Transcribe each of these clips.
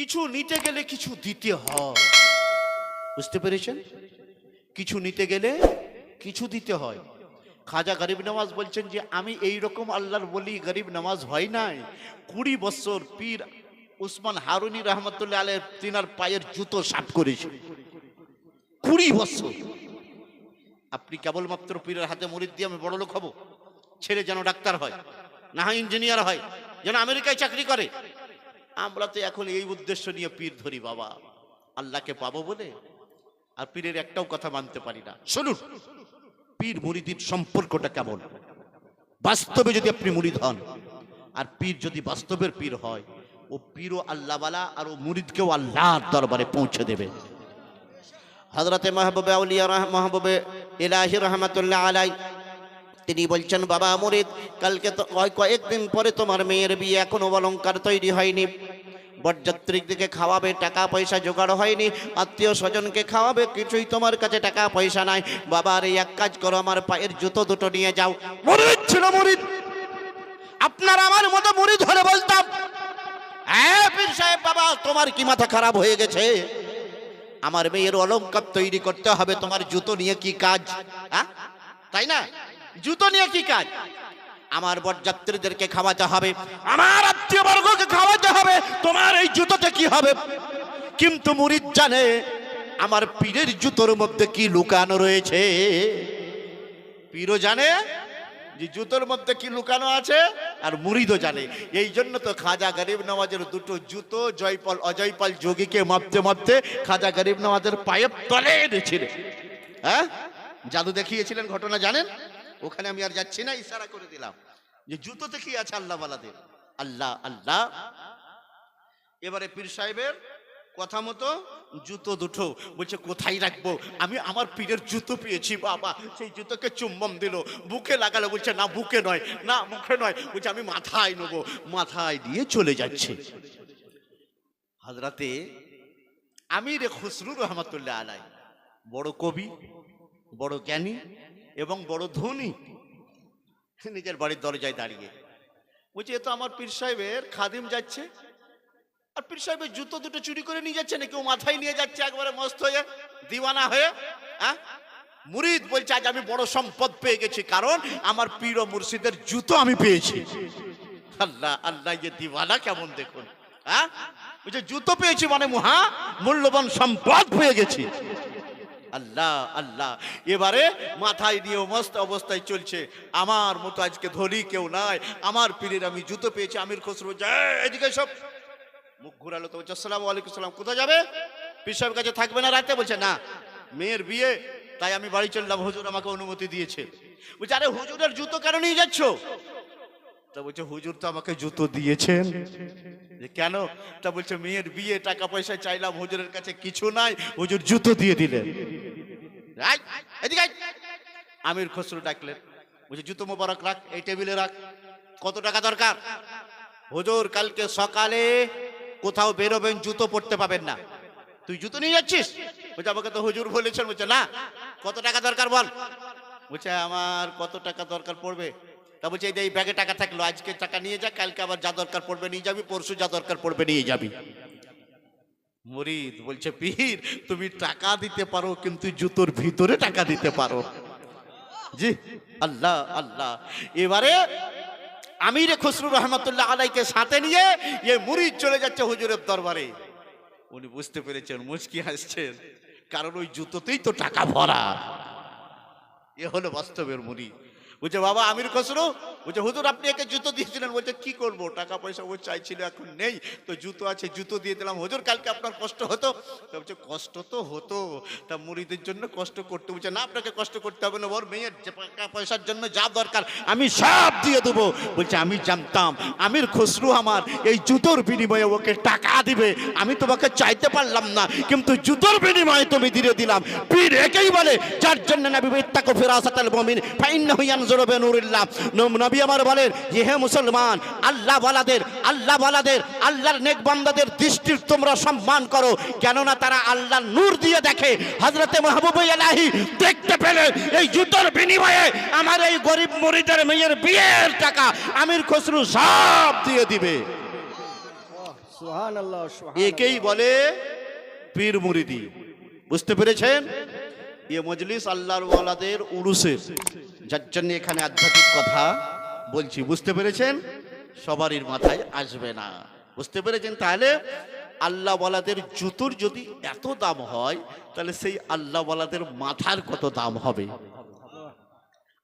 কিছু নিতে গেলে কিছু দিতে হয়। বুঝতে পেরেছেন? কিছু নিতে গেলে কিছু দিতে হয়। খাজা গরিব নামাজ বলছেন যে, আমি এই রকম আল্লাহর বলি, গরিব নামাজ হয় নাই। কুড়ি বছর পীর উসমান হারুনি রহমতুল্লাহ আলের তিনার পায়ের জুতো সাফ করেছে। কুড়ি বছর। আপনি কেবলমাত্র পীরের হাতে মরিদ দিয়ে আমি বড় লোক হব। ছেলে যেন ডাক্তার হয় না হয় ইঞ্জিনিয়ার হয়, যেন আমেরিকায় চাকরি করে। আমরা তো এখন এই উদ্দেশ্য নিয়ে পীর ধরি, বাবা। আল্লাহকে পাবো বলে? আর পীরের একটাও কথা মানতে পারি না। শুনুন, পীর মুরিদির সম্পর্কটা কেমন? বাস্তবে যদি আপনি মুরিদ হন, আর পীর যদি বাস্তবের পীর হয়, ও পীরও আল্লাহওয়ালা আর ও মুরিদকেও আল্লাহর দরবারে পৌঁছে দেবে। হজরতে মাহবুবে আউলিয়া মাহবুবে ইলাহি রহমতুল্লাহ আলাই তিনি বলছেন, বাবা মুরিদ, কালকে তো কয়- কয়েকদিন পরে তোমার মেয়ের বিয়ে এখনও অলঙ্কার তৈরি হয়নি। বরযাত্রীর দিকে খাওয়াবে টাকা পয়সা জোগাড় হয়নি, আত্মীয় স্বজনকে খাওয়াবে, কিছুই তোমার কাছে টাকা পয়সা নাই। বাবা, আর এই এক কাজ করো, আমার পায়ের জুতো দুটো নিয়ে যাও। মুরিদ ছিল মুরিদ। আপনার আমার মতো মুরিদ হলে বলতাম সাহেব বাবা, তোমার কি মাথা খারাপ হয়ে গেছে? আমার মেয়ের অলঙ্কার তৈরি করতে হবে, তোমার জুতো নিয়ে কি কাজ? হ্যাঁ? তাই না? জুতো নিয়ে কি কাজ? আমার বরযাত্রীদেরকে খাওয়াতে হবে। আমার আত্মীয়বর্গকে খাওয়াতে হবে। তোমার এই জুতোতে কি হবে? কিন্তু মুরিদ জানে, আমার পীরের জুতোর মধ্যে কি লুকানো রয়েছে? পীরও জানে যে জুতোর মধ্যে কি লুকানো আছে, আর মুরিদও জানে। এই জন্য তো খাজা গরিব নওয়াজের দুটো জুতো জয়পাল, অজয়পাল যোগীকে মাপতে মাপতে খাজা গরিব নওয়াজের পায়ের তলে এনেছিলেন। হ্যাঁ? জাদু দেখিয়েছিলেন ঘটনা জানেন? ওখানে আমি আর যাচ্ছি না, ইশারা করে দিলাম। যে জুতোতে কি আছে আল্লাহ বালাদের? আল্লাহ আল্লাহ। এবারে পীর সাহেবের কথা মতো জুতো দুটো, বলছে, কোথায় রাখব? আমি আমার পীরের জুতো পেয়েছি, বাবা। সেই জুতোকে চুম্বন দিল। বুকে লাগালো, বলছে, না, বুকে নয়, না, মুখে নয়। বলছে, আমি মাথায় নেব। মাথায় দিয়ে চলে যাচ্ছে। হাজরাতে আমির খুসরু রহমতুল্লাহ আলাই বড় কবি, বড় জ্ঞানী এবং বড় ধনী। নিজের বাড়ির দরজায় দাঁড়িয়ে। বলছে, এ তো আমার পীর সাহেবের খাদিম যাচ্ছে। আর পীর সাহেবের জুতো দুটো চুরি করে নিয়ে যাচ্ছে না কেউ মাথায় নিয়ে যাচ্ছে একবারে মস্ত হয়ে, দিওয়ানা হয়ে হ্যাঁ? মুরিদ বলছে, আজ আমি বড় সম্পদ পেয়ে গেছি, কারণ আমার পীর ও মুর্শিদের জুতো আমি পেয়েছি। আল্লাহ আল্লাহ ইয়ে দিওয়ানা কেমন দেখুন হ্যাঁ? বলছে, জুতো পেয়েছি মানে মহা মূল্যবান সম্পদ পেয়ে গেছি। আল্লাহ আল্লাহ। এবারে মাথায় নিয়ে মস্ত অবস্থায় চলছে। আমার মতো আজকে ধনী কেউ নাই। আমার পীরের আমি জুতো পেয়েছি, আমির খসরু। এদিকে সব মুখ ঘুরালো তো বলছে, আসসালামু আলাইকুম, সালাম। কোথায় যাবে? পীর সাহেবের কাছে থাকবে না রাতে? বলছে, না, মেয়ের বিয়ে, তাই আমি বাড়ি চললাম। হুজুর আমাকে অনুমতি দিয়েছে। বলছে, আরে হুজুরের জুতো কেন নিয়ে যাচ্ছ? তা বলছে, হুজুর তো আমাকে জুতো দিয়েছেন। যে, কেন? তা বলছে, মেয়ের বিয়ে, টাকা পয়সা চাইলাম, হুজুরের কাছে কিছু নাই, হুজুর জুতো দিয়ে দিলেন। আমির খসরু ডাকলেন, বলছে, জুতো মোবারক রাখ, এই টেবিলে রাখ, কত টাকা দরকার? হুজুর, কালকে সকালে কোথাও বেরোবেন, জুতো পড়তে পাবেন না। তুই জুতো নিয়ে যাচ্ছিস? বলছে, আমাকে তো হুজুর বলেছেন। বলছে, না, কত টাকা দরকার বল। বলছে, আমার কত টাকা দরকার পড়বে? তা বলছে এই ব্যাগে টাকা থাকল, আজকে টাকা নিয়ে যা, কালকে আবার যা দরকার পড়বে নিয়ে যাবি, পরশু যা দরকার পড়বে নিয়ে যাবি। মরিদ বলছে, পীর, তুমি টাকা দিতে পারো, কিন্তু জুতোর ভিতরে টাকা দিতে পারো। জি, আল্লাহ আল্লাহ। এবারে আমিরে খসরু রহমতুল্লাহ আলাইকে সাথে নিয়ে এ মুরিদ চলে যাচ্ছে হুজুরের দরবারে। উনি বুঝতে পেরেছেন, মুচকি হাসছেন, কারণ ওই জুতোতেই তো টাকা ভরা। এ হলো বাস্তবের মুড়ি বলছে, বাবা, আমির খসরু? বলছে, হুজুর, আপনি একে জুতো দিয়েছিলেন। বলছে, কি করব? টাকা পয়সা ও চাইছিল, এখন নেই। তো জুতো আছে, জুতো দিয়ে দিলাম। হুজুর, কালকে আপনার কষ্ট হতো? তা বলছে, কষ্ট তো হতো। তা মুড়িদের জন্য কষ্ট করতে। বলছে, না, আপনাকে কষ্ট করতে হবে না। ওর মেয়ের টাকা পয়সার জন্য যা দরকার, আমি সব দিয়ে দেবো। বলছে, আমি জানতাম, আমির খসরু আমার এই জুতোর বিনিময়ে ওকে টাকা দিবে। আমি তোমাকে চাইতে পারলাম না, কিন্তু জুতোর বিনিময়ে তুমি দিয়ে দিলাম। পীর একেই বলে, যার জন্য নবী ইত্তাকু ফিরাসাতাল মুমিন ফাইন্নাহু ইয়ানজুরু বিনুরিল্লাহ নব- নবী আমার বলেন যে হে মুসলমান আল্লাহ ওয়ালাদের আল্লাহ ওয়ালাদের আল্লাহর নেক বান্দাদের দৃষ্টির তোমরা সম্মান করো। কেননা তারা আল্লাহর নূর দিয়ে দেখে। মাহবুব ইলাহি দেখতে পেলে এই জুতোর বিনিময়ে আমার এই গরিব মুরিদের মেয়ের বিয়ের টাকা আমির খসরু সব দিয়ে দিবে। একেই বলে পীর মুরিদি বুঝতে পেরেছেন? এ মজলিস আল্লাহর ওয়ালাদের উরুসের। যার জন্য এখানে আধ্যাত্মিক কথা বলছি, বুঝতে পেরেছেন? সবারই মাথায় আসবে না। বুঝতে পেরেছেন? তাহলে আল্লাহ ওয়ালাদের জুতোর যদি এত দাম হয়, তাহলে সেই আল্লাহ ওয়ালাদের মাথার কত দাম হবে?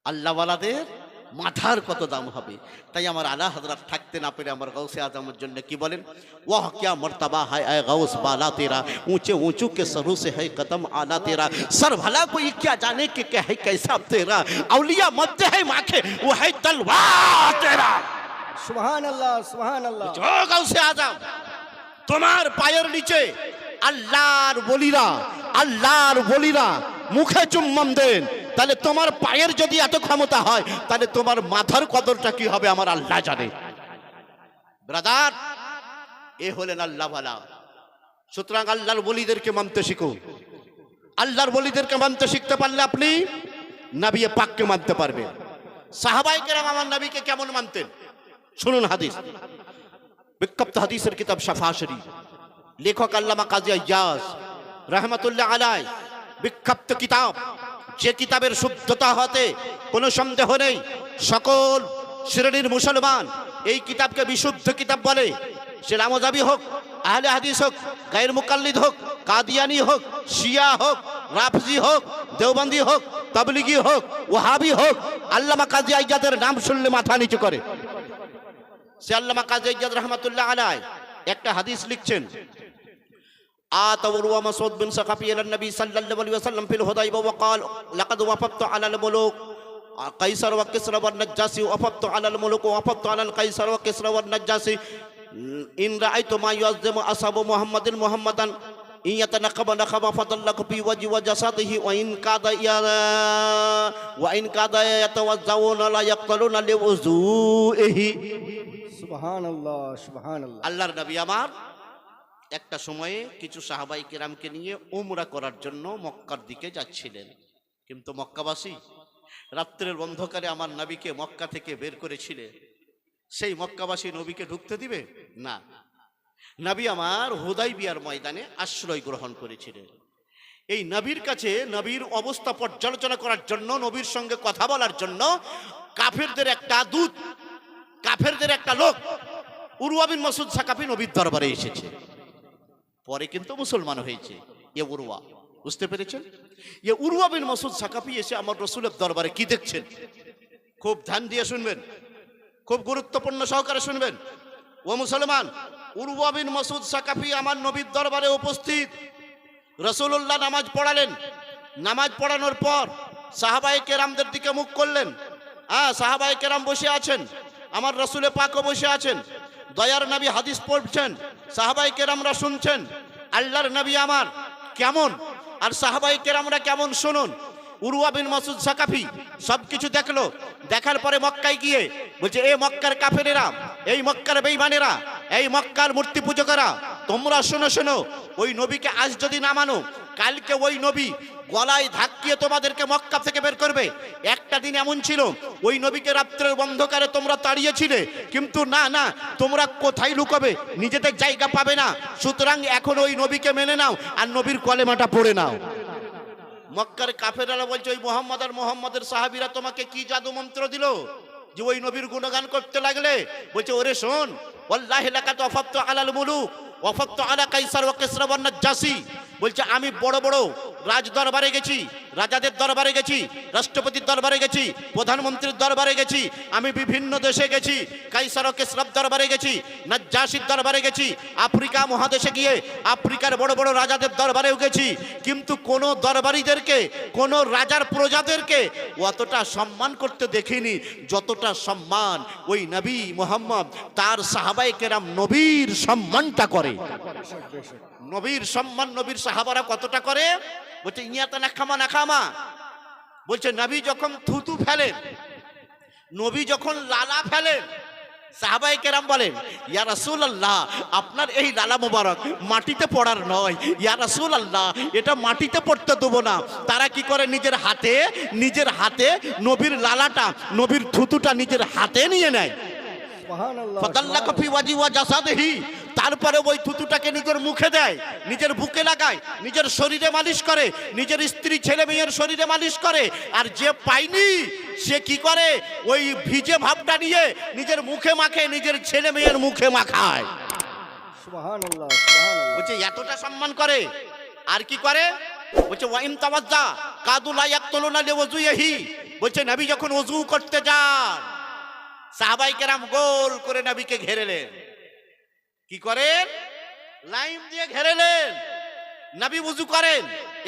আল্লাহওয়ালাদের মাথার কত দাম হবে তাই আমার আলা হজরত থাকতে না পেরে আমার গৌসে আজমের জন্য কি বলেন ওহ क्या मर्तबा है ऐ गौस बाला तेरा ऊंचे ऊंचू के सरू से है कदम आला तेरा सर भला कोई क्या जाने के क्या है कैसा तेरा औलिया मत है माखे वो है तलवार तेरा সুহান আল্লাহ সুহান আল্লাহ ও গৌসে আজম তোমার পায়ের নিচে আল্লাহর বলিরা আল্লাহর বলিরা মুখে চুম্বন দেন তাহলে তোমার পায়ের যদি এত ক্ষমতা হয়, তাহলে তোমার মাথার কদরটা কি হবে আমার আল্লাহ জানে। ব্রাদার, এ হলেন আল্লাহ ভালা সুতরাং আল্লাহর বলিদেরকে মানতে শিখো। আল্লাহর বলিদেরকে মানতে শিখতে পারলে আপনি নাবি পাককে মানতে পারবেন। সাহাবাই কেরাম আমার নবীকে কেমন মানতেন? শুনুন হাদিস। বিক্ষিপ্ত হাদিসের কিতাব শাফা শরীফ। লেখক আল্লামা কাজী আয়াজ রহমতুল্লাহ আলাই বিক্ষপ্ত কিতাব। যে কিতাবের শুদ্ধতা হতে কোনো সন্দেহ নেই, সকল শ্রেণির মুসলমান এই কিতাবকে বিশুদ্ধ কিতাব বলে। সে রামজাবি হোক, আহলে হাদিস হোক, গায়ের মুকাল্লিদ হোক, কাদিয়ানি হোক, শিয়া হোক, রাফজি হোক, দেওবন্দি হোক, তাবলিগি হোক ওহাবি হোক, আল্লামা কাজী আইজাদের নাম শুনলে মাথা নিচু করে। সে আল্লামা কাজী ইজাদ রহমতুল্লাহ আলাই একটা হাদিস লিখছেন آت وروى مسعود بن سقفي إلى النبي صلى الله عليه وسلم في الهديبة وقال لقد وفدت على الملوك قيصر وكسرى والنجاشي وفدت على الملوك وفدت على القيصر وكسرى والنجاشي إن رأيت ما يعظم أصحاب محمد محمدا إن يتنقب نقب فضلك في وجه وجسده وإن كاد ي- وإن كاد يتوزعون لا يقتلون لوضوئه সুবহান আল্লাহ সুবহান আল্লাহ আল্লাহর নবী আমার একটা সময়ে কিছু সাহাবাই কেরামকে নিয়ে উমরা করার জন্য মক্কার দিকে যাচ্ছিলেন। কিন্তু মক্কাবাসী রাত্রের অন্ধকারে আমার নবীকে মক্কা থেকে বের করেছিলেন সেই মক্কাবাসী নবীকে ঢুকতে দিবে? না। নবী আমার হুদাই বিয়ার ময়দানে আশ্রয় গ্রহণ করেছিলেন। এই নবীর কাছে নবীর অবস্থা পর্যালোচনা করার জন্য, নবীর সঙ্গে কথা বলার জন্য কাফেরদের একটা দূত, কাফেরদের একটা লোক উরুয়া বিন মাসুদ সাকাফি নবীর দরবারে এসেছে। পরে কিন্তু মুসলমান হয়েছে। এ উরুয়া বুঝতে পেরেছেন? এ উরুয়া বিন মাসুদ সাকাফি এসে আমার রসুলের দরবারে কি দেখছেন? খুব ধ্যান দিয়ে শুনবেন। খুব গুরুত্বপূর্ণ সহকারে শুনবেন। ও মুসলমান উরুয়া বিন মাসুদ সাকাফি আমার নবীর দরবারে উপস্থিত। রসুল্লাহ নামাজ পড়ালেন। নামাজ পড়ানোর পর সাহাবাই কেরামদের দিকে মুখ করলেন। হ্যাঁ সাহাবাই কেরাম বসে আছেন। আমার রসুলে পাকও বসে আছেন। দয়ার নবী হাদিস পড়ছেন, সাহাবাই কেরামরা শুনছেন, আল্লাহর নবী আমার, কেমন? আর সাহাবাই কেরামরা কেমন শুনুন? উরুয়া বিন মাসুদ সাকাফি সব কিছু দেখল, দেখার পরে মক্কায় গিয়ে বলছে, এ মক্কার কাফেরেরা, এই মক্কার বেইমানেরা এই মক্কার মূর্তি পূজকেরা, তোমরা শোনো শোনো, ওই নবীকে আজ যদি না মানো, কালকে ওই নবী গলায় ধাক্কিয়ে তোমাদেরকে মক্কা থেকে বের করবে। একটা দিন এমন ছিল, ওই নবীকে রাত্রের অন্ধকারে তোমরা তাড়িয়েছিলে, কিন্তু না না, তোমরা কোথায় লুকাবে? নিজেদের জায়গা পাবে না। সুতরাং এখন ওই নবীকে মেনে নাও আর নবীর কলেমাটা পড়ে নাও। মক্কার কাফেরারা বলছে, ওই মোহাম্মদ আর মোহাম্মদের সাহাবিরা তোমাকে কি জাদু মন্ত্র দিল? যে ওই নবীর গুণগান করতে লাগলে? বলছে, ওরে শোন, ওয়াল্লাহি লাকাত ওয়াফাত্ত আলাল মুলুক ওয়াফাত্ত আলা কাইসার ওয়া কিসরা ওয়ান নাজ্জাসি। বলছে, আমি বড় বড় রাজ দরবারে গেছি, রাজাদের দরবারে গেছি, রাষ্ট্রপতির দরবারে গেছি, প্রধানমন্ত্রীর দরবারে গেছি, আমি বিভিন্ন দেশে গেছি, কাইসার কেসরাব দরবারে গেছি, নাজ্জাসির দরবারে গেছি, আফ্রিকা মহাদেশে গিয়ে আফ্রিকার বড় বড় রাজাদের দরবারেও গেছি, কিন্তু কোন দরবারিদেরকে, কোন রাজার প্রজাদেরকে অতটা সম্মান করতে দেখিনি, যতটা সম্মান ওই নবী মোহাম্মদ তার সাহাবাই কেরাম নবীর সম্মানটা করে। নবীর সম্মান নবীর সাহাবারা কতটা করে? বলছে ইয়াতা নাখামা নাখামা। বলছে নবী যখন থুতু ফেলেন নবী যখন লালা ফেলেন সাহাবাই কেরাম বলেন ইয়া রাসূল আল্লাহ আপনার এই লালা মোবারক মাটিতে পড়ার নয়। ইয়া রাসূল আল্লাহ এটা মাটিতে পড়তে দেবো না। তারা কি করে? নিজের হাতে নিজের হাতে নবীর লালাটা নবীর থুতুটা নিজের হাতে নিয়ে নেয়। সুবহান আল্লাহ ফতাল্লাকা ফি ওয়াজি ওয়া জাসাদিহি তারপরে ওই থুতুটাকে নিজের মুখে দেয় নিজের বুকে লাগায় নিজের শরীরে মালিশ করে নিজের স্ত্রী ছেলে মেয়ের শরীরে মালিশ করে আর যে পায়নি সে কি করে? ওই ভিজে ভাবটা নিয়ে নিজের মুখে মাখে নিজের ছেলে মেয়ের মুখে মাখায়। বলছে এতটা সম্মান করে আর কি করে? বলছে ওয়াইম তাওয়াজ্জা কাদুলা ইয়াকতুলুনা লিওযুইহি। বলছে নবী যখন ওযু করতে যান সাহাবাই কেরাম গোল করে নবীকে ঘেরেলেন কি করেন? লাইন দিয়ে ঘেরেলেন নবী উজু করেন,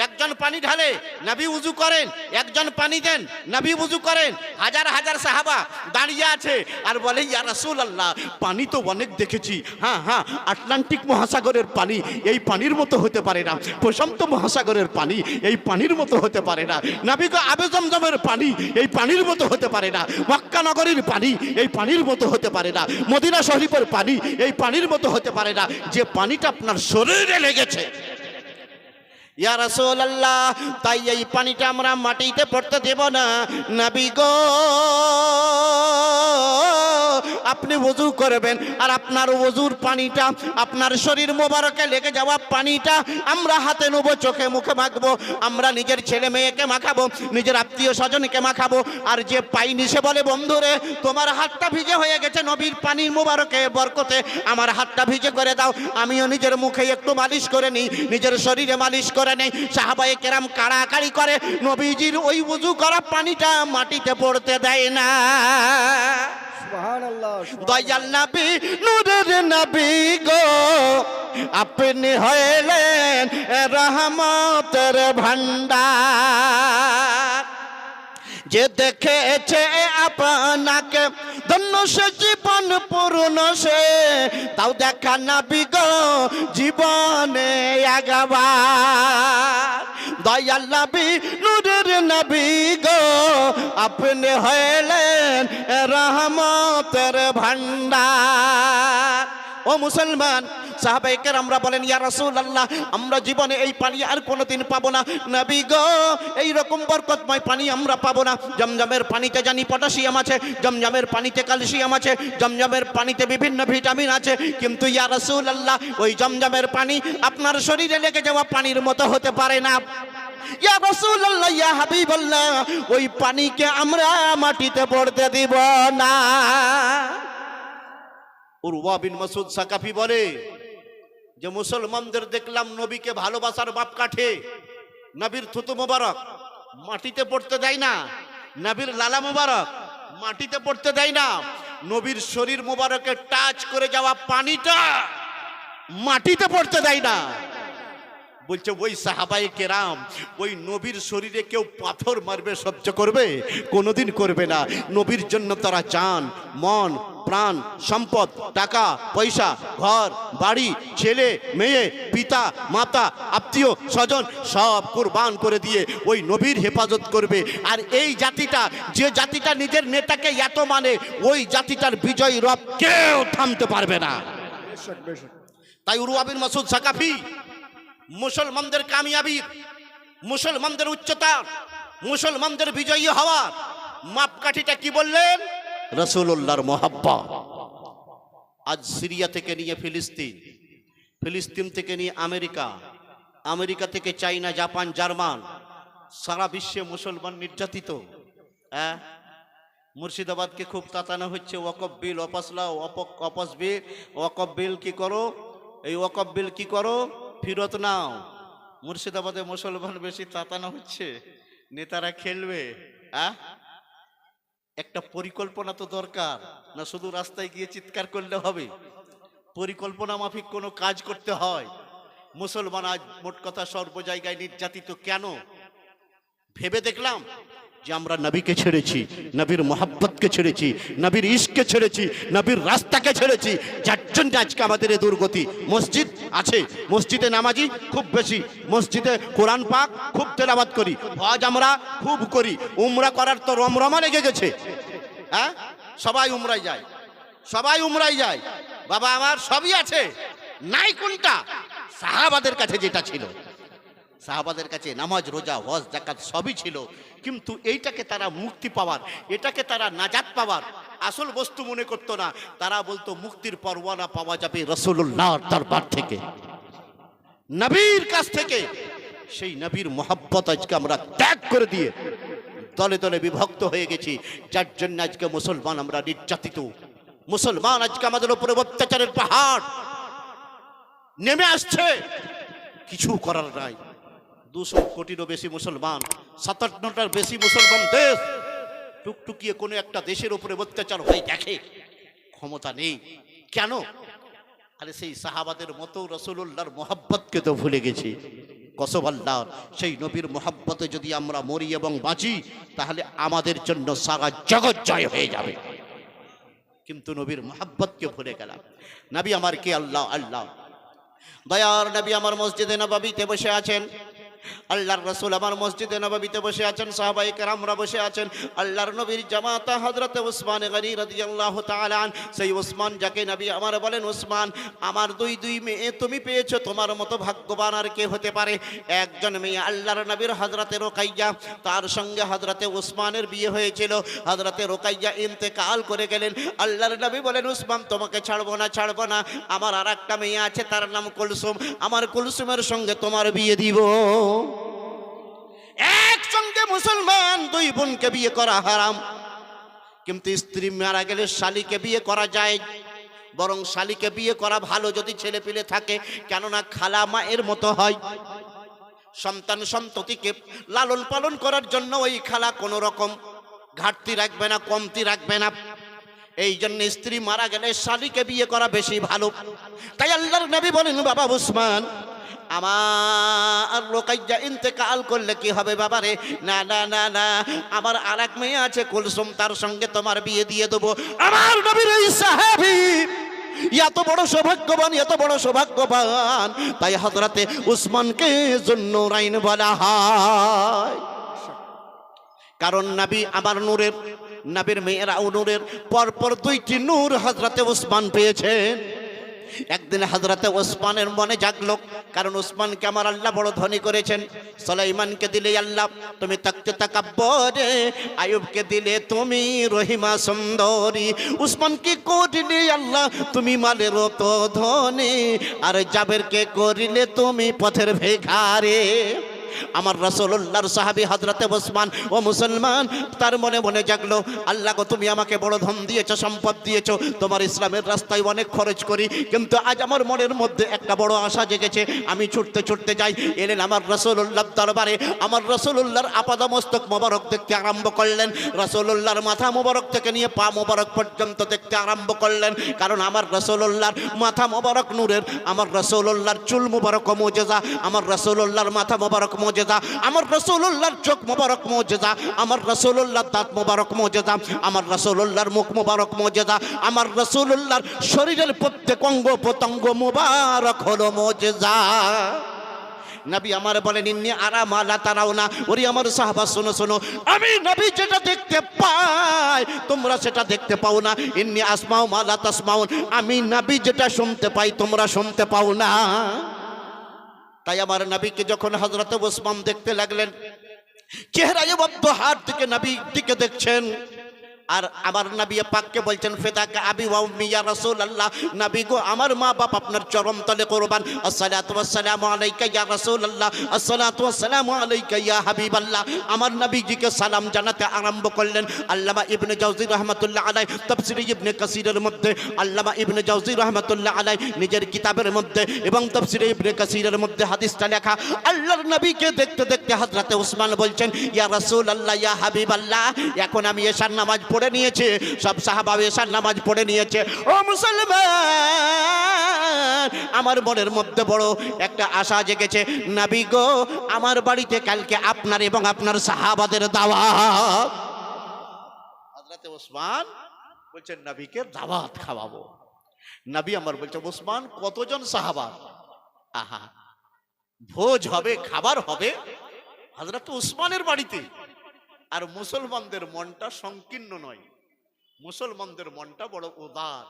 একজন পানি ঢালে, নবী উজু করেন, একজন পানি দেন, নবী উজু করেন, হাজার হাজার সাহাবা দাঁড়িয়ে আছে আর বলে, ইয়া রাসুল আল্লাহ পানি তো অনেক দেখেছি হ্যাঁ হ্যাঁ আটলান্টিক মহাসাগরের পানি, এই পানির মতো হতে পারে না, প্রশান্ত মহাসাগরের পানি, এই পানির মতো হতে পারে না নাবিক আবে জমজমের পানি, এই পানির মতো হতে পারে না, মক্কা নগরীর পানি, এই পানির মতো হতে পারে না, মদিনা শরীফের পানি, এই পানির মতো হতে পারে না, যে পানিটা আপনার শরীরে লেগেছে ইয়া রাসূলুল্লাহ তাই এই পানিটা আমরা মাটিতে পড়তে দেব না। নবী গো। আপনি ওযু করবেন আর আপনার ওযুর পানিটা, আপনার শরীর মোবারকে লেগে যাওয়া পানিটা আমরা হাতে নেব, চোখে মুখে মাখবো, আমরা নিজের ছেলে মেয়েকে মাখাবো, নিজের আত্মীয় স্বজনকে মাখাবো। আর যে পাইনি সে বলে, বন্ধুরে, তোমার হাতটা ভিজে হয়ে গেছে নবীর পানির মোবারকে বরকতে, আমার হাতটা ভিজে করে দাও। আমিও নিজের মুখে একটু মালিশ করে নিই, নিজের শরীরে মালিশ করে নেই। সাহাবাই কেরাম কাড়াকাড়ি করে, নবীজির ওই উজু করা পানিটা মাটিতে পড়তে দেয় না। দয়াল নবী, নূরের নবী গো। আপনি হইলেন রহমতের ভান্ডার যে দেখেছে আপনাকে, ধন্য সে জীবন পূর্ণ সে। তাও দেখা নবী গো, জীবনে আগাবার দয়াল নবী নূরের নবী গো। আপনি হইলেন রহমতের ভান্ডার ও মুসলমান সাহাবাইকের আমরা বলেন, ইয়া রাসূলুল্লাহ, আমরা জীবনে এই পানি আর কোনোদিন পাবো না। নবী গো এই রকম বরকতময় পানি আমরা পাবো না। জমজমের পানিতে জানি পটাশিয়াম আছে, জমজমের পানিতে ক্যালসিয়াম আছে, জমজমের পানিতে বিভিন্ন ভিটামিন আছে। কিন্তু ইয়া রাসূলুল্লাহ, ওই জমজমের পানি আপনার শরীরে লেগে যাওয়া পানির মতো হতে পারে না। ইয়া রাসূলুল্লাহ, ইয়া হাবিবাল্লাহ, ওই পানিকে আমরা মাটিতে পড়তে দিব না। উরওয়া বিন মাসুদ সাকাফি বলে যে মুসলমানদের দেখলাম নবীকে ভালোবাসার বাপ কাঠে নবীর থুতু মোবারক, মাটিতে পড়তে দেয় না। নবীর লালা মোবারক, মাটিতে পড়তে দেয় না। নবীর শরীর মোবারকে টাচ করে যাওয়া পানিটা মাটিতে পড়তে দেয় না। বলছে, ওই সাহাবাই কেরাম, ওই নবীর শরীরে কেউ পাথর মারবে, সহ্য করবে? কোনোদিন করবে না। নবীর জন্য তারা চান মন প্রাণ, সম্পদ, টাকা, পয়সা, ঘর, বাড়ি, ছেলে, মেয়ে, পিতা, মাতা, আত্মীয়, স্বজন, সব কুরবান করে দিয়ে ওই নবীর হেফাজত করবে। আর এই জাতিটা, যে জাতিটা নিজের নেতাকে এত মানে ওই জাতিটার বিজয় রব কেউ থামতে পারবে না। তাই উরুয়াবিন মাসুদ সাকাফি, মুসলমানদের কামিয়াবির মুসলমানদের উচ্চতা, মুসলমানদের বিজয়ী হওয়ার মাপকাঠিটা কি বললেন? রসুল্লাহর মোহাব্বা। আজ সিরিয়া থেকে নিয়ে ফিলিস্তিন ফিলিস্তিন থেকে নিয়ে আমেরিকা আমেরিকা থেকে চাইনা, জাপান, জার্মান, সারা বিশ্বে মুসলমান নির্যাতিত হ্যাঁ? মুর্শিদাবাদকে খুব তাতানো হচ্ছে, ওয়াকফ বিল অপাসলাও, অপক অপস বিল বিল কি করো? এই ওয়াকফ বিল কি করো? ফিরত নাও। মুর্শিদাবাদে মুসলমান বেশি তাতানো হচ্ছে, নেতারা খেলবে আহ একটা পরিকল্পনা তো দরকার, না শুধু রাস্তায় গিয়ে চিৎকার করলে হবে? পরিকল্পনা মাফিক কোনো কাজ করতে হয়? মুসলমান আজ মোট কথা সর্ব জায়গায় নির্যাতিত কেন? ভেবে দেখলাম যে আমরা নবীকে ছেড়েছি, নবীর মোহাব্বতকে ছেড়েছি, নবীর ইশকে ছেড়েছি, নবীর রাস্তাকে ছেড়েছি, যার জন্য আজকে আমাদের এই দুর্গতি। মসজিদ আছে। মসজিদে নামাজি খুব বেশি। মসজিদে কোরআন পাক খুব তেলাবাদ করি। হজ আমরা খুব করি। উমরা করার তো রমরমা লেগে গেছে। হ্যাঁ? সবাই উমরাই যায়। সবাই উমরাই যায়। বাবা আমার সবই আছে। নাই কোনটা? সাহাবাদের কাছে যেটা ছিল। সাহাবাদের কাছে নামাজ, রোজা, হজ জাকাত সবই ছিল। কিন্তু এইটাকে তারা মুক্তি পাওয়ার, এটাকে তারা নাজাত পাওয়ার আসল বস্তু মনে করতো না। তারা বলতো, মুক্তির পরওয়ানা পাওয়া যাবে রসুল্লাহর দরবার থেকে। নবীর কাছ থেকে। সেই নবীর মোহাব্বত আজকে আমরা ত্যাগ করে দিয়ে দলে দলে বিভক্ত হয়ে গেছি। যার জন্য আজকে মুসলমান আমরা নির্যাতিত। মুসলমান আজকে আমাদের উপরে অত্যাচারের পাহাড় নেমে আসছে। কিছু করার নাই। দুশো কোটিরও বেশি মুসলমান সাতান্নটার বেশি মুসলমান দেশ। টুকটুকিয়ে কোনো একটা দেশের উপরে অত্যাচার হয়ে দেখে ক্ষমতা নেই। কেন? আরে সেই সাহাবাদের মতো রসুল্লাহর মোহাব্বতকে তো ভুলে গেছি। কসব আল্লাহ, সেই নবীর মোহাব্বতে যদি আমরা মরি এবং বাঁচি, তাহলে আমাদের জন্য সারা জগৎ জয় হয়ে যাবে। কিন্তু নবীর মোহাব্বতকে ভুলে গেলাম। নবী আমার কে? আল্লাহ আল্লাহ। দয়ার নবী আমার মসজিদে নবাবিতে বসে আছেন। আল্লাহর রসুল আমার মসজিদে নবাবিতে বসে আছেন সাহাবাই কেরামরা বসে আছেন। আল্লাহর নবীর জামাতা হজরত উসমান গনি তাআলা আন, সেই উসমান যাকে নবী আমার বলেন, উসমান, আমার দুই দুই মেয়ে তুমি পেয়েছ, তোমার মতো ভাগ্যবান আর কে হতে পারে? একজন মেয়ে আল্লাহর নবীর হজরতে রোকাইয়া, তার সঙ্গে হজরতে উসমানের বিয়ে হয়েছিল। হজরতে রোকাইয়া ইন্তেকাল করে গেলেন। আল্লাহর নবী বলেন, উসমান, তোমাকে ছাড়বো না ছাড়বো না। আমার আর একটা মেয়ে আছে, তার নাম কুলসুম। আমার কুলসুমের সঙ্গে তোমার বিয়ে দিব। একসঙ্গে মুসলমান দুই বোনকে বিয়ে করা হারাম। কিন্তু স্ত্রী মারা গেলে শালিকে বিয়ে করা যায়। বরং শালিকে বিয়ে করা ভালো যদি ছেলে পিলে থাকে, কেননা খালা মায়ের মতো হয়। সন্তান সন্ততিকে লালন পালন করার জন্য ওই খালা কোনো রকম ঘাটতি রাখবে না, কমতি রাখবে না। এই জন্য স্ত্রী মারা গেলে শালিকে বিয়ে করা বেশি ভালো। তাই আল্লাহর নবী বলেন, বাবা উসমান আমার লোকাইয়া ইন্তেকাল করলে কি হবে বাবারে? না না না না। আমার আর এক মেয়ে আছে, কুলসুম, তার সঙ্গে তোমার বিয়ে দিয়ে দেবো। আমার নবীর সাহাবী, এত বড় সৌভাগ্যবান, এত বড় সৌভাগ্যবান। তাই হজরতে উসমানকে জন্য রাইন বলা হয়। কারণ নাবি আমার নূরের, নাবির মেয়েরাও নূরের, পরপর দুইটি নূর হজরতে উসমান পেয়েছেন। একদিন হজরতে ওসমানের মনে জাগলো, কারণ ওসমানকে আমার আল্লাহ বড় ধনী করেছেন। সলাইমানকে দিলে আল্লাহ, তুমি তাকতে তাকাব্বরে আয়ুবকে দিলে তুমি রহিমা সুন্দরী। উসমানকে করিলে আল্লাহ, তুমি মালের তো ধনী। আর জাবেরকে করিলে তুমি পথের ভেঘারে আমার রসুল্লাহর সাহাবি হজরতে ওসমান ও মুসলমান, তার মনে মনে জাগলো, আল্লাহ গো, তুমি আমাকে বড় ধন দিয়েছ, সম্পদ দিয়েছ, তোমার ইসলামের রাস্তায় অনেক খরচ করি, কিন্তু আজ আমার মনের মধ্যে একটা বড় আশা জেগেছে, আমি ছুটতে ছুটতে যাই। এলেন আমার রসুল্লাহর দরবারে, আমার রসুল্লাহর আপাদমস্তক মোবারক দেখতে আরম্ভ করলেন রসুল্লাহর মাথা মোবারক থেকে নিয়ে পা মোবারক পর্যন্ত দেখতে আরম্ভ করলেন, কারণ আমার রসুল্লাহর মাথা মোবারক নূরের, আমার রসুল্লাহর চুল মোবারক মোজেজা, আমার রসুল্লাহর মাথা মোবারক মোজেজা, আমার রসুল্লাহর চোখ মোবারক মোজেজা, আমার রসুল্লাহর দাঁত মোবারক মোজেজা, আমার রসুল্লাহর মুখ মোবারক মোজেজা, আমার রসুল্লাহর শরীরের প্রত্যেক অঙ্গ প্রত্যঙ্গ মোবারক হলো মোজেজা। নবী আমার বলেন, ইন্নি আরাম আলা তারাও না ওরে আমার সাহাবা, শোনো শোনো, আমি নবী যেটা দেখতে পাই, তোমরা সেটা দেখতে পাও না। ইন্নি আসমাও মালা তাসমাউন আমি নবী যেটা শুনতে পাই, তোমরা শুনতে পাও না। তাই আমার নবীকে যখন হজরত ওসমান দেখতে লাগলেন চেহারায় বদ্ধ হাত থেকে নবীর দিকে দেখছেন আর আমার নবী পাককে বলছেন, ফেদাকে আবি ওয়া উম্মি ইয়া রাসূলুল্লাহ। নবী গো, আমার মা বাপ আপনার চরম তলে কুরবান। ওয়াসসালামু আলাইকা ইয়া রাসূলুল্লাহ, আসসালাতু ওয়াসসালামু আলাইকা ইয়া হাবিবাল্লাহ। আমার নবীজিকে সালাম জানাতে আরম্ভ করলেন আল্লামা ইবনে জাওজি রাহমাতুল্লাহ আলাই তাফসীর ইবনে কাসিরের মধ্যে, আল্লামা ইবনে জাওজি রাহমাতুল্লাহ আলাই নিজের কিতাবের মধ্যে এবং তাফসীর ইবনে কাসিরের মধ্যে হাদিসটা লেখা। আল্লাহর নবীকে দেখতে দেখতে হযরতে ওসমান বলছেন, ইয়া রাসূলুল্লাহ, ইয়া হাবিবাল্লাহ, এখন আমি এশার নামাজ পড়ে নিয়েছি, সব সাহাবা এশার নামাজ পড়ে নিয়েছে। ও মুসলমান, আমার মনের মধ্যে বড় একটা আশা জেগেছে, নবী গো, আমার বাড়িতে কালকে আপনার এবং আপনার সাহাবাদের হযরতে ওসমান বলছেন নবীকে দাওয়াত খাওয়াবো। নবী আমার বলছে, ওসমান, কতজন সাহাবা? আহা, ভোজ হবে, খাবার হবে হজরত উসমানের বাড়িতে। আর মুসলমানদের মনটা সংকীর্ণ নয়। মুসলমানদের মনটা বড় উদার।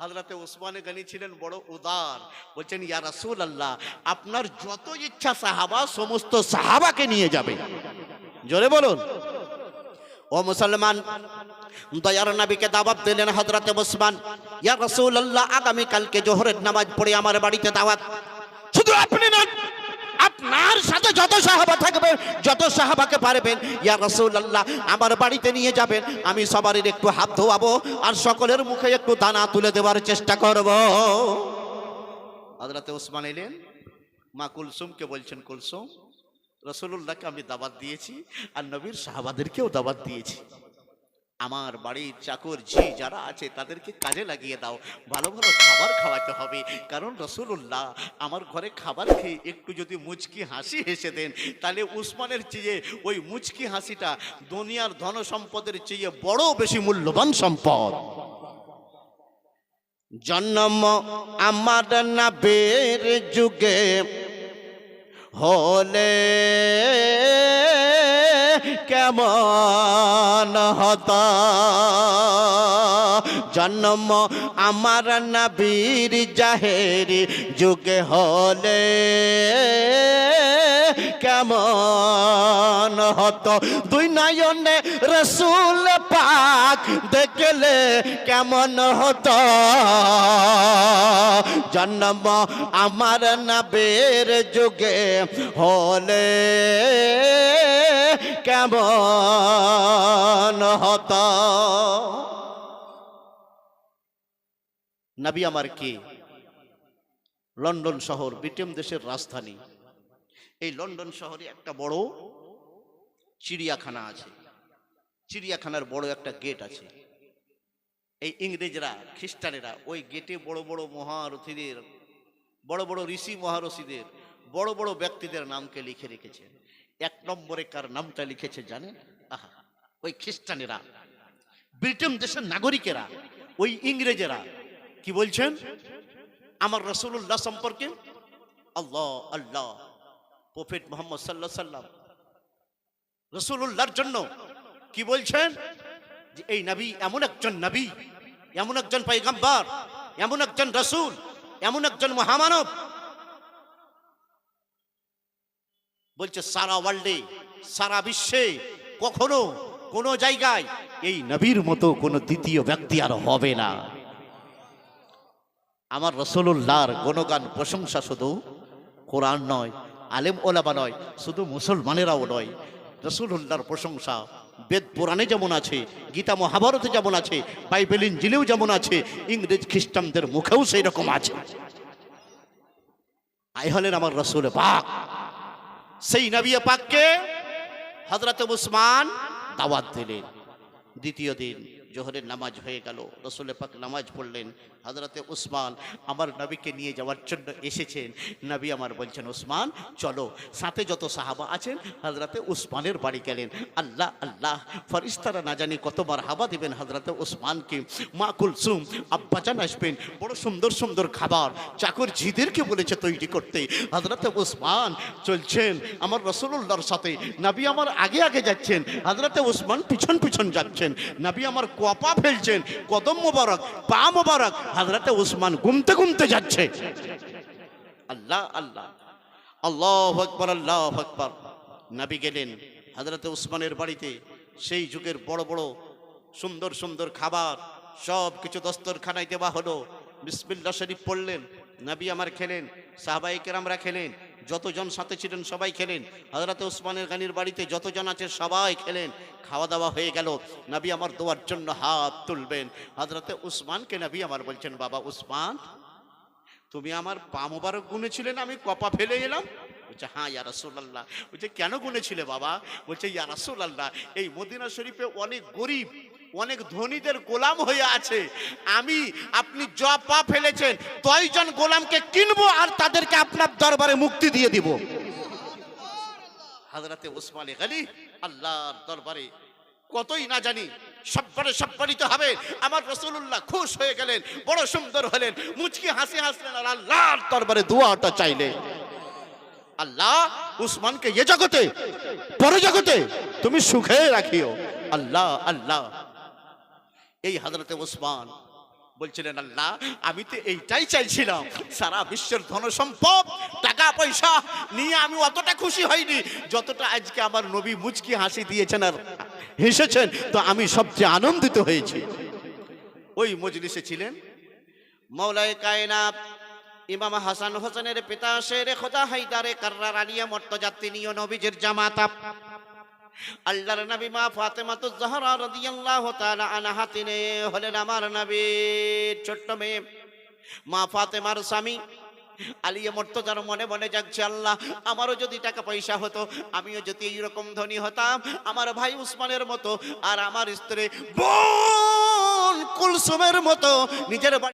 হাজরাতে ওসমানে গানি ছিলেন বড় উদার। বলছেন, ইয়া রাসুল আল্লাহ আপনার যত ইচ্ছা সাহাবা, সমস্ত সাহাবাকে নিয়ে যাবে। জোরে বলুন। ও মুসলমান, দয়ার নবীকে দাওয়াত দিলেন হযরতে ওসমান ইয়া রাসূলুল্লাহ আগামী কালকে জোহরের নামাজ পড়ে আমার বাড়িতে দাওয়াত। শুধু আপনি না আপনার সাথে যত সাহাবা থাকবে যত সাহাবাকে পারবেন, ইয়া রাসূলুল্লাহ, আমার বাড়িতে নিয়ে যাবেন। আমি সবারই একটু হাত ধোয়াবো আর সকলের মুখে একটু দানা তুলে দেওয়ার চেষ্টা করব। হযরতে ওসমান এলেন। মা কুলসুমকে বলছেন, কুলসুম রসুল্লাহকে আমি দাবাত দিয়েছি আর নবীর সাহাবাদেরকেও দাবাত দিয়েছি। আমার বাড়ির চাকর ঝি যারা আছে, তাদেরকে কাজে লাগিয়ে দাও। ভালো ভালো খাবার খাওয়াতে হবে। কারণ রসুল্লাহ আমার ঘরে খাবার খেয়ে একটু যদি মুচকি হাসি হেসে দেন, তাহলে উসমানের চেয়ে ওই মুচকি হাসিটা দুনিয়ার ধন সম্পদের চেয়ে বড় বেশি মূল্যবান সম্পদ। জন্ম আমার নাবের যুগে হলে কেমন হতা? জন্ম আমার নবীর জাহেরি যুগে হলে। কেমন হতো? দুই নয়নে রসুল পাক দেখলে কেমন হতো? জন্ম আমার নবের যুগে হলে কেমন হতো? নবী আমার কি? লন্ডন শহর, ব্রিটেন দেশের রাজধানী। এই লন্ডন শহরে একটা বড় চিড়িয়াখানা আছে। চিড়িয়াখানার বড় একটা গেট আছে। এই ইংরেজরা, খ্রিস্টানেরা ওই গেটে বড় বড় মহারথীদের, বড় বড় ঋষি মহারথীদের, বড় বড় ব্যক্তিদের নামকে লিখে রেখেছে। এক নম্বরে কার নামটা লিখেছে জানেন? আহা, ওই খ্রিস্টানেরা। ব্রিটেন দেশের নাগরিকেরা, ওই ইংরেজেরা। কি বলছেন? আমার রসুল্লাহ সম্পর্কে? আল্লাহ আল্লাহ। প্রফেট মোহাম্মদ সাল্লাহ সাল্লাম। রসুল্লাহর জন্য কি বলছেন? যে এই নবী এমন একজন নবী, এমন একজন পৈগম্বর এমন একজন রসুল, এমন একজন মহামানব। বলছে, সারা ওয়ার্ল্ডে, সারা বিশ্বে কখনো কোন জায়গায় এই নবীর মতো কোনো দ্বিতীয় ব্যক্তি আর হবে না। আমার রসুল্লাহর গণগান, প্রশংসা শুধু কোরআন নয় আলেম ওলাবা নয়, শুধু মুসলমানেরাও নয়। রসুল্লাহর প্রশংসা, বেদ পুরাণে যেমন আছে, গীতা মহাভারতে যেমন আছে, বাইবেল ইঞ্জিলেও যেমন আছে, ইংরেজ খ্রিস্টানদের মুখেও সেই রকম আছে। আই হলেন আমার রসুল পাক। সেই নবিয়া পাককে হজরত উসমান দাওয়াত দিলেন। দ্বিতীয় দিন জোহরের নামাজ হয়ে গেল, রসুল পাক নামাজ পড়লেন হজরতে উসমান আমার নবীকে নিয়ে যাওয়ার জন্য এসেছেন। নবী আমার বলছেন উসমান চলো। সাথে যত সাহাবা আছেন হজরতে উসমানের বাড়ি গেলেন। আল্লাহ আল্লাহ, ফরিস্তারা না জানি কতবার হাবা দিবেন হজরতে উসমানকে মা কুলসুম আব্বাজান আসবেন, বড় সুন্দর সুন্দর খাবার, চাকর ঝিদেরকে বলেছে তৈরি করতে। হজরতে উসমান চলছেন আমার রসুল্লাহর সাথে। নবী আমার আগে আগে যাচ্ছেন। হজরতে উসমান পিছন পিছন যাচ্ছেন। নবী আমার কপা ফেলছেন। কদম মোবারক, পা মোবারক হজরতে উসমান ঘুমতে ঘুমতে যাচ্ছে। আল্লাহ আল্লাহ। আল্লাহ আকবর আল্লাহ আকবর। নাবি গেলেন হাজরাতে উসমানের বাড়িতে। সেই যুগের বড় বড়, সুন্দর সুন্দর খাবার সব কিছু দস্তরখানায় দেওয়া হলো। বিসমিল্লা শরীফ পড়লেন। নাবি আমার খেলেন সাহবাইকের আমরা খেলেন। যতজন সাথে ছিলেন সবাই খেলেন। হজরতে উসমানের গানির বাড়িতে যতজন আছে সবাই খেলেন। খাওয়া দাওয়া হয়ে গেল। নবী আমার দোয়ার জন্য হাত তুলবেন। হজরতে উসমানকে নবী আমার বলছেন, বাবা উসমান, তুমি আমার পা মোবারক গুনেছিলেন আমি কপা ফেলে এলাম? বলছে হ্যাঁ ইয়া রাসূলুল্লাহ। বলছে, কেন গুনেছিলে বাবা? বলছে, ইয়া রাসূলুল্লাহ, এই মদিনা শরীফে অনেক গরিব অনেক ধনীদের গোলাম হয়ে আছে। আমি, আপনি জ পা ফেলেছেন কয়জন গোলামকে কিনবো আর তাদেরকে আপনার দরবারে মুক্তি দিয়ে দিব। হাজরাতে ওসমানে গালি আল্লাহর দরবারে কতই না জানি, সব্বারে সম্মানিত হবে। আমার রসুল্লাহ খুশ হয়ে গেলেন, বড় সুন্দর হলেন, মুচকি হাসি হাসলেন আর আল্লাহর দরবারে দোয়াটা চাইলে আল্লাহ উসমানকে এ জগতে, পরে জগতে তুমি সুখে রাখিও। আল্লাহ আল্লাহ। এই হাজরতে ওসমান বলছিলেন, আল্লাহ, আমি তো এইটাই চাইছিলাম। সারা বিশ্বের ধন সম্পদ টাকা পয়সা নিয়ে আমি অতটা খুশি হইনি। যতটা আজকে আমার নবী মুচকি হাসি দিয়েছেন আর হেসেছেন, তো আমি সবচেয়ে আনন্দিত হয়েছি। ওই মজলিসে ছিলেন মৌলায় কায়নাত, ইমাম হাসান হোসেনের পিতা শের খোদা হাইদারে কার্রার আলিয়া মর্তজাত তিনিও নবীজের জামাতা। আল্লাহর নবী মা ফাতেমাতু জাহরা রাদিয়াল্লাহু তাআলা আনহা, তিনি হলেন আমার নবীর ছোট্ট মেয়ে। মা ফাতেমার স্বামী। আলিয়া মর্তজার মনে মনে যাচ্ছে আল্লাহ, আমারও যদি টাকা পয়সা হতো, আমিও যদি এইরকম ধনী হতাম, আমার ভাই উসমানের মতো, আর আমার স্ত্রী বোন কুলসুমের মতো, নিজের